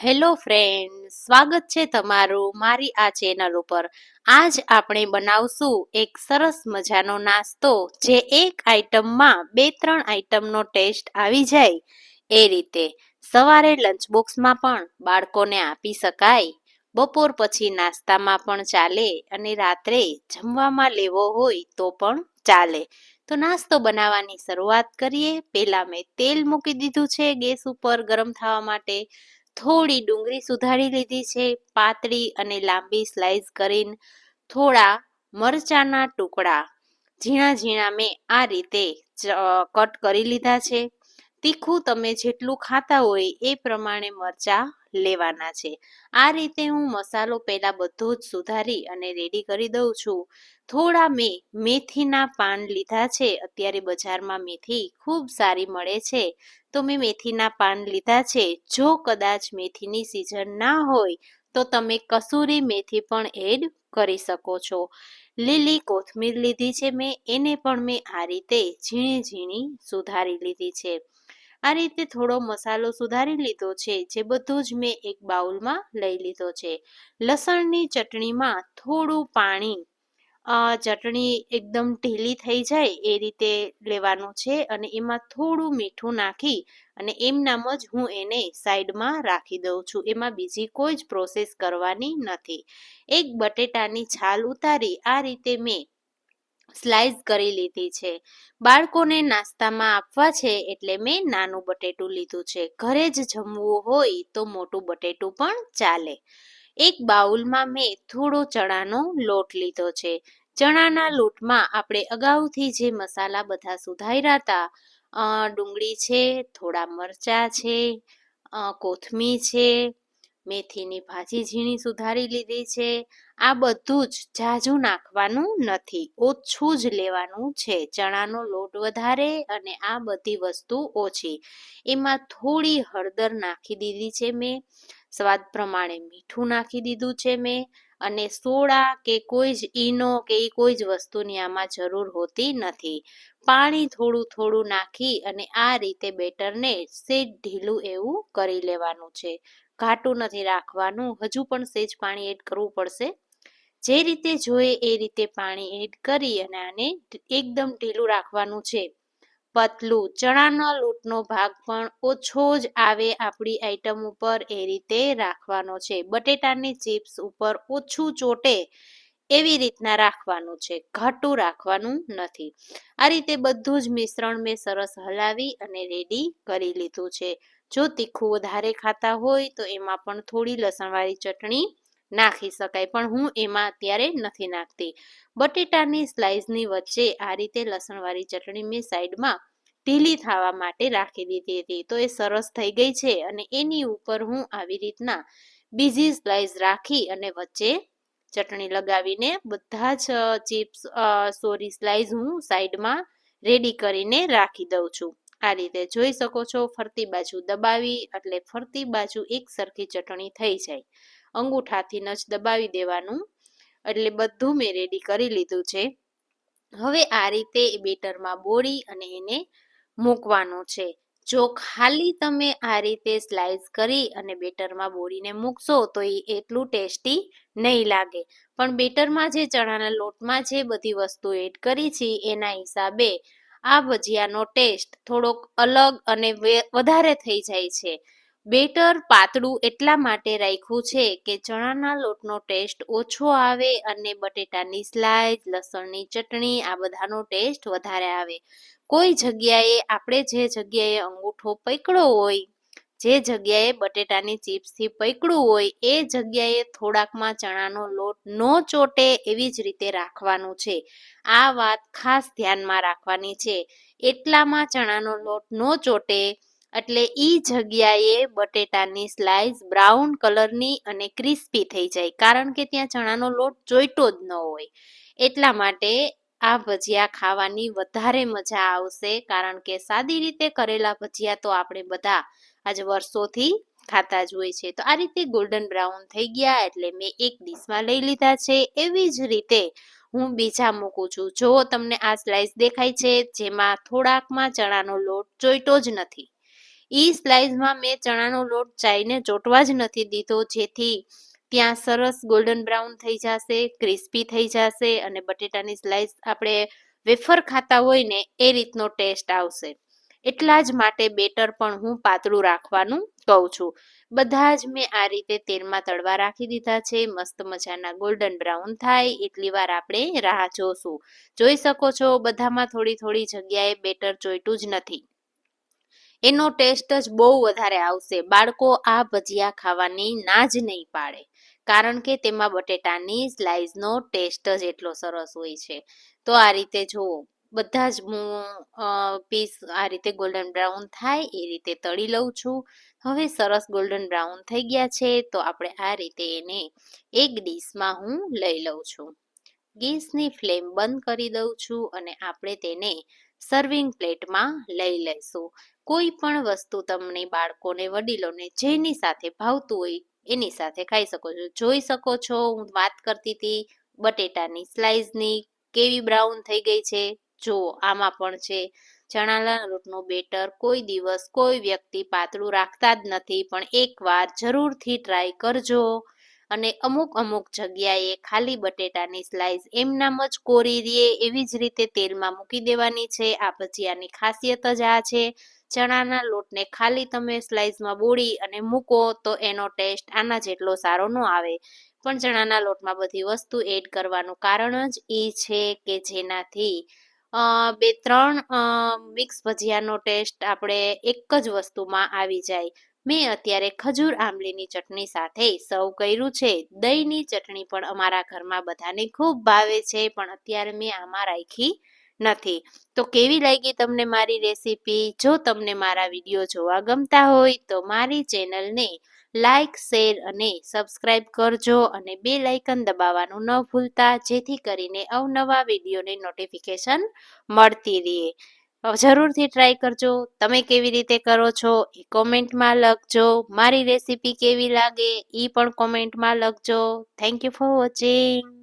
Hello friend, સ્વાગત છે તમારું મારી આ ચેનલ ઉપર. આજ આપણે બનાવશું એક સરસ મજાનો નાસ્તો જે એક આઈટમમાં બે ત્રણ આઈટમનો ટેસ્ટ આવી જાય. એ રીતે સવારે લંચ બોક્સમાં પણ બાળકોને આપી શકાય. બપોર પછી નાસ્તામાં પણ ચાલે અને રાત્રે જમવામાં લેવો હોય તો પણ ચાલે. તો નાસ્તો બનાવવાની શરૂઆત કરીએ. પહેલાં મેં તેલ મૂકી દીધું છે ગેસ ઉપર ગરમ થવા માટે. થોડી ડુંગળી સુધારી લીધી છે, પાતળી અને લાંબી સ્લાઈસ કરીને થોડા મરચાના ટુકડા. ઝીણા ઝીણા મેં આ રીતે કટ કરી લીધા છે. તીખું તમે જેટલું ખાતા હોય એ પ્રમાણે મરચાં લેવાના છે. આ રીતે હું મસાલો પહેલાં બધો જ સુધારી અને રેડી કરી દઉં છું. થોડા મેં, મેથીના પાન લીધા છે. અત્યારે બજારમાં મેથી ખૂબ સારી મળે છે. તો મેં મેથીના પાન લીધા છે. જો કદાચ મેથીની સિઝન ના હોય, તો તમે કસૂરી મેથી પણ એડ કરી શકો છો. લીલી કોથમીર લીધી છે મેં. એને પણ મેં આ રીતે ઝીણી ઝીણી સુધારી લીધી છે. આ રીતે થોડો મસાલો સુધારી લીધો છે, જે બધું જ મેં એક બાઉલમાં લઈ લીધો છે. લસણની ચટણીમાં થોડું પાણી ચટણી એકદમ ઢીલી થઈ જાય એ રીતે લેવાનું છે અને એમાં થોડું મીઠું નાખી અને એમનામ જ હું એને સાઈડમાં રાખી દઉં છું, એમાં બીજી કોઈ જ પ્રોસેસ કરવાની નથી. એક બટેટાની છાલ ઉતારી આ રીતે મેં સ્લાઇસ કરી લીધી છે. બાળકોને નાસ્તામાં આપવા છે એટલે મેં નાનું બટેટું લીધું છે. ઘરે જ જમવું હોય તો મોટું બટેટું પણ ચાલે. એક બાઉલમાં મેં થોડો ચણાનો લોટ લીધો છે. ચણાના લોટમાં આપણે અગાઉથી જે મસાલા બધા સુધાર્યા હતા ડુંગળી છે, થોડા મરચાં છે કોથમી છે મેથીની ભાજી ઝીણી સુધારી લીધી છે. આ બધું જ જાજુ નાખવાનું નથી. ઓછું જ લેવાનું છે. ચણાનો લોટ વધારે અને આ બધી વસ્તુ ઓછી. એમાં થોડી હળદર નાખી દીધી છે મેં. સ્વાદ પ્રમાણે મીઠું નાખી દીધું છે મેં. અને સોડા કે કોઈ જ ઈનો કે એ કોઈ જ વસ્તુની આમાં જરૂર હોતી નથી. પાણી થોડું થોડું નાખી અને આ રીતે બેટરને સેજ ઢીલું એવું કરી લેવાનું છે. ઘાટું નથી રાખવાનું. હજુ પણ સેજ પાણી એડ કરવું પડશે. જે રીતે જોઈએ એ રીતે પાણી એડ કરી અને આને એકદમ ઢીલું રાખવાનું છે. પતલું, ચણાના લોટનો ભાગ પણ ઓછો જ આવે આપણી આઈટમ ઉપર એ રીતે રાખવાનો છે. બટેટાની ચિપ્સ ઉપર ઓછું ચોટે એવી રીતના રાખવાનું છે. ઘાટું રાખવાનું નથી. આ રીતે બધું જ મિશ્રણ મેં સરસ હલાવી અને રેડી કરી લીધું છે. જો તીખું વધારે ખાતા હોય તો એમાં પણ થોડી લસણવાળી ચટણી નાખી શકાય, પણ હું એમાં અત્યારે નથી નાખતી. બટેટાની સ્લાઇસની વચ્ચે આ રીતે લસણવાળી ચટણી મેં સાઈડમાં ઢીલી થવા માટે રાખી દીધી હતી. તો એ સરસ થઈ ગઈ છે અને એની ઉપર હું આવી રીતના બીજી સ્લાઇસ રાખી અને વચ્ચે ચટણી લગાવીને બધા જ ચિપ્સ સોરી સ્લાઇસ હું સાઈડમાં રેડી કરીને રાખી દઉં છું. આ રીતે જોઈ શકો છો, ફરતી બાજુ દબાવી એટલે ફરતી બાજુ એક સરખી ચટણી થઈ જાય. અંગૂઠાથી ન દબાવી દેવાનું એટલે બધું મેં રેડી કરી લીધું છે. હવે આ રીતે બેટરમાં બોળી અને એને મૂકવાનું છે. જો ખાલી તમે આ રીતે સ્લાઇસ કરી અને બેટરમાં બોળીને મૂકશો તો એ એટલું ટેસ્ટી નહીં લાગે. પણ બેટરમાં જે ચણાના લોટમાં જે બધી વસ્તુ એડ કરી છે એના હિસાબે આ ભજીયાનો ટેસ્ટ થોડોક અલગ અને વધારે થઈ જાય છે. બેટર પાતળું એટલા માટે રાખ્યું છે કે ચણાના લોટનો ટેસ્ટ ઓછો આવે અને બટેટાની સ્લાઇસ લસણની ચટણી આ બધાનો ટેસ્ટ વધારે આવે. કોઈ જગ્યાએ આપણે જે જગ્યાએ અંગૂઠો પકડ્યો હોય જે જગ્યાએ બટેટાની ચિપ્સથી પકડ્યું હોય, એ જગ્યાએ થોડાકમાં ચણાનો લોટ ન ચોટે એવી જ રીતે રાખવાનું છે. આ વાત ખાસ ધ્યાનમાં રાખવાની છે. એટલામાં ચણાનો લોટ ન ચોટે એટલે એ જગ્યાએ બટેટાની સ્લાઇસ બ્રાઉન કલરની અને ક્રિસ્પી થઈ જાય, કારણ કે ત્યાં ચણાનો લોટ જોઈતો જ ન હોય. એટલા માટે આ ભજીયા ખાવાની વધારે મજા આવશે, કારણ કે સાદી રીતે કરેલા ભજીયા તો આપણે બધા આજે વર્ષોથી ખાતા જ હોય છે. તો આ રીતે ગોલ્ડન બ્રાઉન થઈ ગયા એટલે મેં એક ડીશમાં લઈ લીધા છે. એવી જ રીતે હું બીજા મૂકું છું. જો તમને આ સ્લાઇસ દેખાય છે, જેમાં થોડાકમાં ચણાનો લોટ ચોઈટો જ નથી. એ સ્લાઇસમાં મેં ચણાનો લોટ ચાઈને ચોટવા જ નથી દીધો, જેથી ત્યાં સરસ ગોલ્ડન બ્રાઉન થઈ જશે ક્રિસ્પી થઈ જશે અને બટેટાની સ્લાઇસ આપણે વેફર ખાતા હોય ને, એ રીતનો ટેસ્ટ આવશે. એટલા જ માટે બેટર પણ હું પાતળું રાખવાનું કહું છું. બધા જ મેં આ રીતે તેલમાં તળવા રાખી દીધા છે. મસ્ત મજાના ગોલ્ડન બ્રાઉન થાય એટલી વાર આપણે રાહ જોશું. જોઈ શકો છો બધામાં થોડી થોડી જગ્યાએ બેટર જોઈતું જ નથી. એનો ટેસ્ટ જ બહુ વધારે આવશે. બાળકો આ ભજીયા ખાવાની ના જ નહીં પાડે. કારણ કે તેમાં બટેટાની સ્લાઇસનો ટેસ્ટ જ એટલો સરસ હોય છે. તો આ રીતે જુઓ. બધા જ હું પીસ આ રીતે ગોલ્ડન બ્રાઉન થાય, એ રીતે તળી લઉં છું. હવે સરસ ગોલ્ડન બ્રાઉન થઈ ગયા છે, તો આપણે આ રીતે એને એક ડીશમાં હું લઈ લઉં છું. ગેસની ફ્લેમ બંધ કરી દઉં છું અને આપણે તેને સર્વિંગ પ્લેટમાં લઈ લઈશું. કોઈ પણ વસ્તુ તમને બાળકોને, વડીલોને જેની સાથે ભાવતું હોય, એની સાથે ખાઈ શકો છો. જોઈ શકો છો, હું વાત કરતી હતી બટેટાની સ્લાઇસની કેવી બ્રાઉન થઈ ગઈ છે. જો આમાં પણ છે ચણાના લોટનું બેટર કોઈ દિવસ કોઈ વ્યક્તિ પાતળું રાખતા જ નથી, પણ એકવાર જરૂરથી ટ્રાય કરજો. અને અમુક અમુક જગ્યાએ ખાલી બટેટાની સ્લાઇસ એમનામ જ કોરી દે એવી જ રીતે તેલમાં મૂકી દેવાની છે. આ ભજીયાની ખાસિયત જ આ છે. ચણાના લોટને ખાલી તમે સ્લાઇસમાં બોળી અને મૂકો તો એનો ટેસ્ટ આના જેટલો સારો ન આવે. પણ ચણાના લોટમાં બધી વસ્તુ એડ કરવાનું કારણ જ એ છે કે જેનાથી બે, ત્રણ મિક્સ ભજીયાનો ટેસ્ટ આપણે એક જ વસ્તુમાં આવી જાય. મેં અત્યારે ખજૂર આંબલીની ચટણી સાથે સર્વ કર્યું છે. દહીંની ચટણી પણ અમારા ઘરમાં બધાને ખૂબ ભાવે છે, પણ અત્યારે મેં આમાં રાખી નથી. તો કેવી લાગી તમને મારી રેસીપી? જો તમને મારા વીડિયો જોવા ગમતા હોય તો મારી ચેનલને લાઇક શેર અને સબસ્ક્રાઈબ કરજો અને બે લાઇકન દબાવવાનું ન ભૂલતા, જેથી કરીને અવનવા વિડીયોની નોટિફિકેશન મળતી રહે. જરૂરથી ટ્રાય કરજો. તમે કેવી રીતે કરો છો એ કોમેન્ટમાં લખજો. મારી રેસીપી કેવી લાગે એ પણ કોમેન્ટમાં લખજો. Thank you for watching.